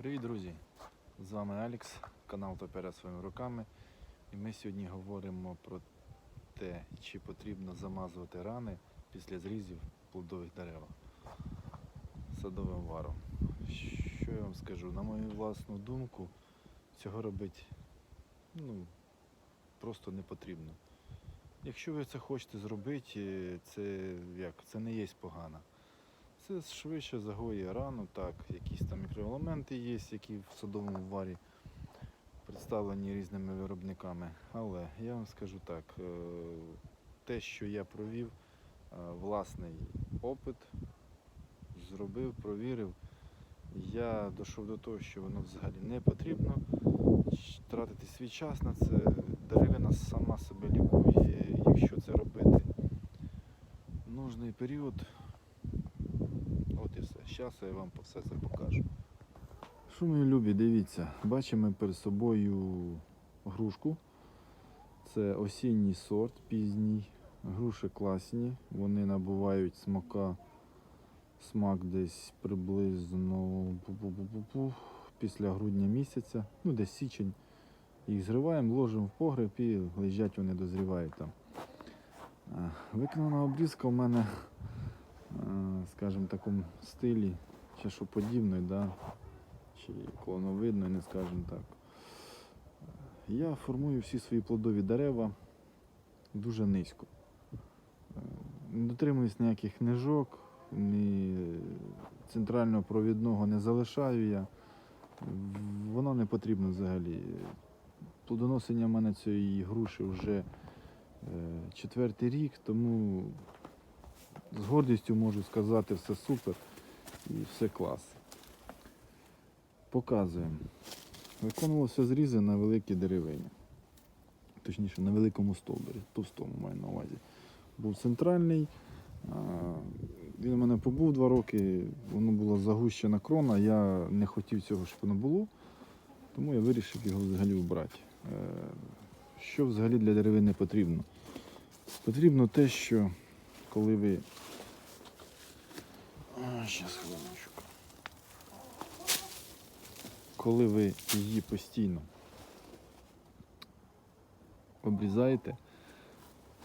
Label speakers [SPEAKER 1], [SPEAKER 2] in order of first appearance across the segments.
[SPEAKER 1] Привіт, друзі! З вами Алекс, канал Топеред своїми руками. І ми сьогодні говоримо про те, чи потрібно замазувати рани після зрізів плодових дерев садовим варом. Що я вам скажу? На мою власну думку, цього робити ну, просто не потрібно. Якщо ви це хочете зробити, це як це не є погано. Це швидше загоює рану, так, якісь там мікроелементи є, які в садовому варі представлені різними виробниками. Але я вам скажу так, е, те, що я провів, е, власний опит, зробив, провірив, я дійшов до того, що воно взагалі не потрібно тратити свій час на це. Деревина сама себе лікує, якщо це робити. Нужний період. От і все. Зараз я вам все це покажу. Що мої любі, дивіться, бачимо перед собою грушку. Це осінній сорт пізній. Груші класні. Вони набувають смака. Смак десь приблизно після грудня місяця, ну десь січень. Їх зриваємо, ложимо в погреб і лежать вони дозрівають там. Е, Виконана обрізка у мене скажімо, такому стилі чашоподібної, да, чи клоновидної, не скажімо так. Я формую всі свої плодові дерева дуже низько. Е, Не дотримуюсь ніяких книжок, ні центрального провідного не залишаю я. Воно не потрібно взагалі. Плодоносення в мене цієї груші вже е, четвертий рік, тому з гордістю можу сказати, все супер і все клас. Показуємо. Виконувалося зрізи на великій деревині. Точніше, на великому стовбурі, товстому маю на увазі. Був центральний. Він у мене побув два роки, воно була загущена крона, я не хотів цього, щоб воно було, тому я вирішив його взагалі вбрати. Е, Що взагалі для деревини потрібно? Потрібно те, що коли ви. Зараз хвилиночку. Коли ви її постійно обрізаєте,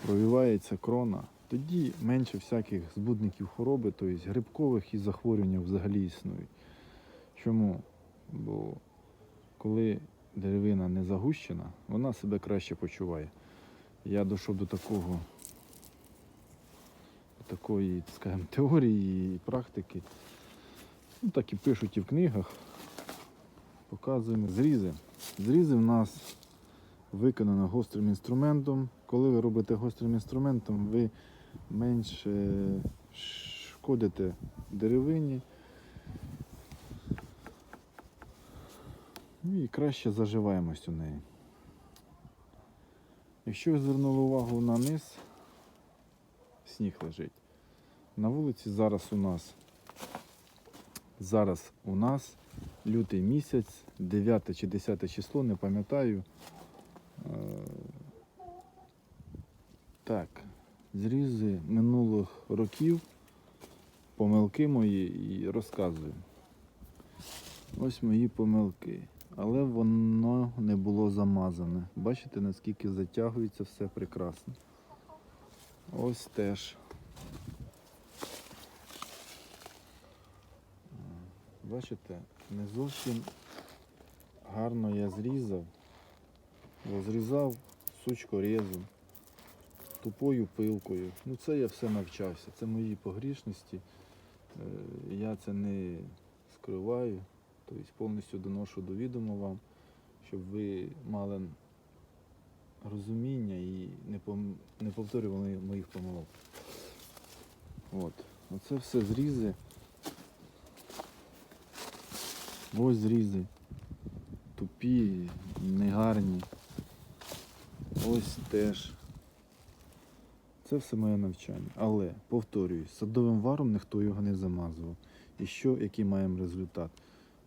[SPEAKER 1] провівається крона, тоді менше всяких збудників хвороби, тобто грибкових і захворювань взагалі існують. Чому? Бо коли деревина не загущена, вона себе краще почуває. Я дійшов до такого такої, скажімо, теорії і практики. Ну, так і пишуть і в книгах. Показуємо зрізи. Зрізи в нас виконано гострим інструментом. Коли ви робите гострим інструментом, ви менше шкодите деревині. Ну і краще заживаємость у неї. Якщо ви звернули увагу на низ, сніг лежить. На вулиці зараз у нас зараз у нас лютий місяць, 9 чи 10 число, не пам'ятаю. Е, Так, зрізи минулих років, помилки мої і розказую. Ось мої помилки. Але воно не було замазане. Бачите, наскільки затягується все прекрасно. Ось теж. Бачите, не зовсім гарно я зрізав, бо зрізав сучкорезом, тупою пилкою. Ну це я все навчався. Це мої погрішності. Е, Я це не скриваю, тобто повністю доношу до відома вам, щоб ви мали розуміння і не, пом... не повторювали моїх помилок. От. Оце все зрізи. Ось зрізи. Тупі, негарні. Ось теж. Це все моє навчання. Але, повторююсь, садовим варом ніхто його не замазував. І що, який маємо результат?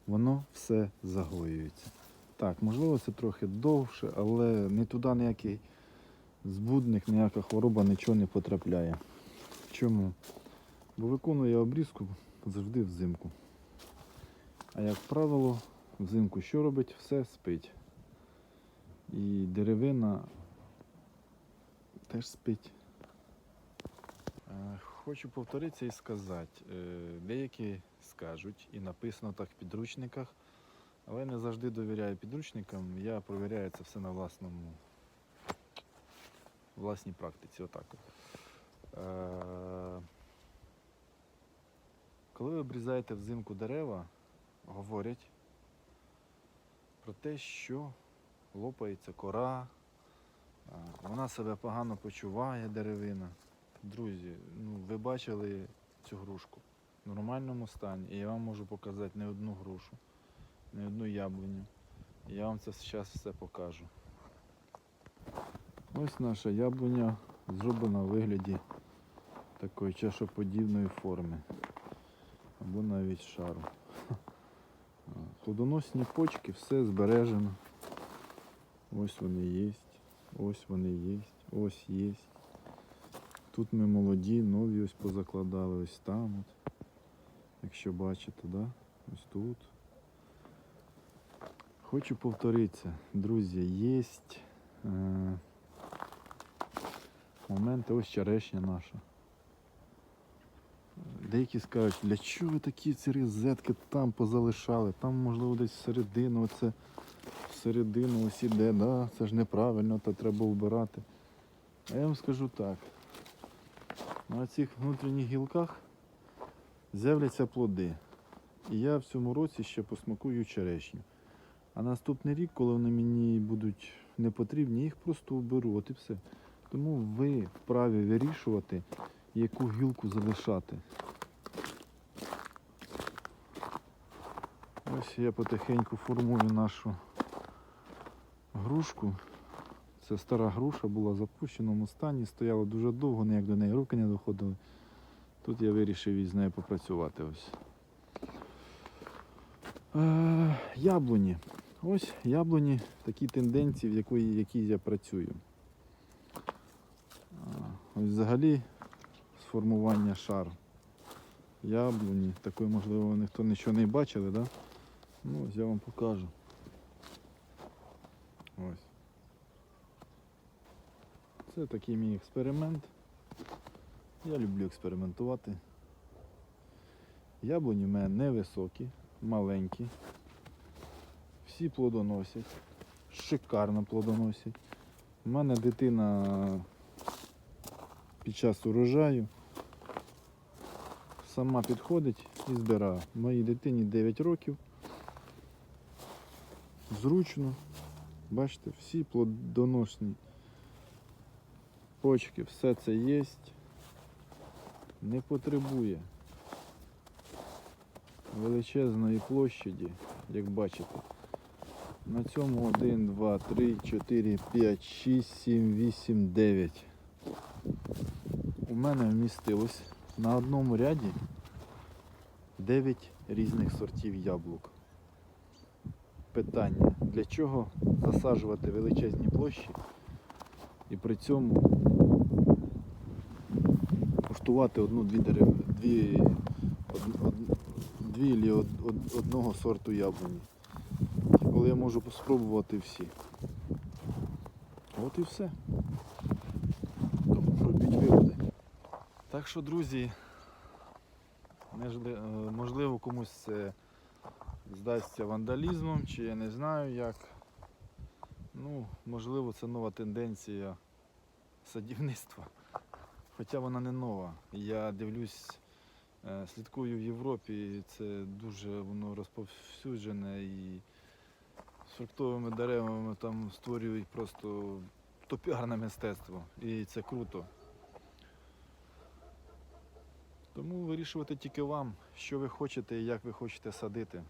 [SPEAKER 1] Воно все загоюється. Так, можливо, це трохи довше, але не туди ніякий збудник, ніяка хвороба нічого не потрапляє. Чому? Бо виконую я обрізку завжди взимку. А як правило, взимку що робить? Все спить. І деревина теж спить. Е, Хочу повторитися і сказати, е, деякі скажуть, і написано так в підручниках, але не завжди довіряю підручникам. Я провіряю це все на власному власній практиці. Отак. Е, Коли ви обрізаєте взимку дерева, говорять про те, що лопається кора, вона себе погано почуває, деревина. Друзі, ну ви бачили цю грушку в нормальному стані, і я вам можу показати не одну грушу, не одну яблуню. Я вам це зараз все покажу. Ось наша яблуня зроблена в вигляді такої чашоподібної форми або навіть шару. Плодоносні почки, все збережено. Ось вони є, ось вони є, ось є. Тут ми молоді, нові ось позакладали, ось там. От. Якщо бачите, да? ось тут. Хочу повторитися, друзі, є е, моменти, ось черешня наша. Деякі скажуть, для чого ви такі ці розетки там позалишали? Там, можливо, десь всередину, оце всередину ось іде, да, це ж неправильно, то треба вбирати. А я вам скажу так. На цих внутрішніх гілках з'являться плоди. І я в цьому році ще посмакую черешню. А наступний рік, коли вони мені будуть не потрібні, їх просто вберу, от і все. Тому ви вправі вирішувати, яку гілку залишати. Ось я потихеньку формую нашу грушку. Це стара груша була в запущеному стані, стояла дуже довго, ніяк до неї руки не доходили. Тут я вирішив із нею попрацювати ось. Е, яблуні. Ось яблуні такі тенденції, в якої, які я працюю. Ось взагалі сформування шару. Яблуні. Такої, можливо, ніхто нічого не бачили, да? Ну, ось я вам покажу. Ось. Це такий мій експеримент. Я люблю експериментувати. Яблуні в мене невисокі, маленькі. Всі плодоносять. Шикарно плодоносять. У мене дитина під час урожаю сама підходить і збирає. Моїй дитині 9 років. Зручно. Бачите, всі плодоносні почки, все це є. Не потребує величезної площаді, як бачите. На цьому 1, 2, 3, 4, 5, 6, 7, 8, 9. У мене вмістилось на одному ряді 9 різних сортів яблук. Питання, для чого засаджувати величезні площі і при цьому куштувати одну-дві дерева, дві, од, дві од, од, одного сорту яблуні. Коли я можу спробувати всі. От і все. Робіть виводи. Так що, друзі, е, можливо комусь це здасться вандалізмом, чи я не знаю як. Ну, можливо, це нова тенденція садівництва. Хоча вона не нова. Я дивлюсь, е, слідкую в Європі, це дуже воно розповсюджене і фруктовими деревами там створюють просто топіарне мистецтво. І це круто. Тому вирішувати тільки вам, що ви хочете і як ви хочете садити.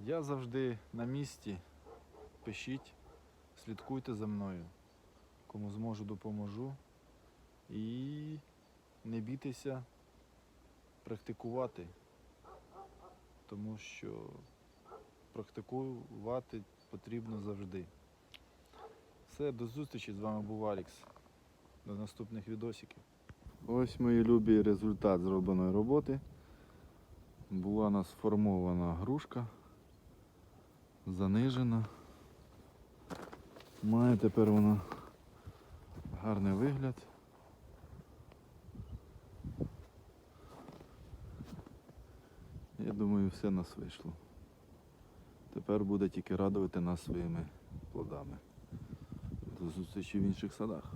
[SPEAKER 1] Я завжди на місці. Пишіть, слідкуйте за мною. Кому зможу, допоможу. І не бійтеся практикувати, тому що практикувати потрібно завжди. Все, до зустрічі. З вами був Алікс. До наступних відосиків. Ось мої любі результат зробленої роботи. Була нас сформована грушка. занижена. Має тепер вона гарний вигляд. Я думаю, все нас вийшло. Тепер буде тільки радувати нас своїми плодами. До зустрічі в інших садах.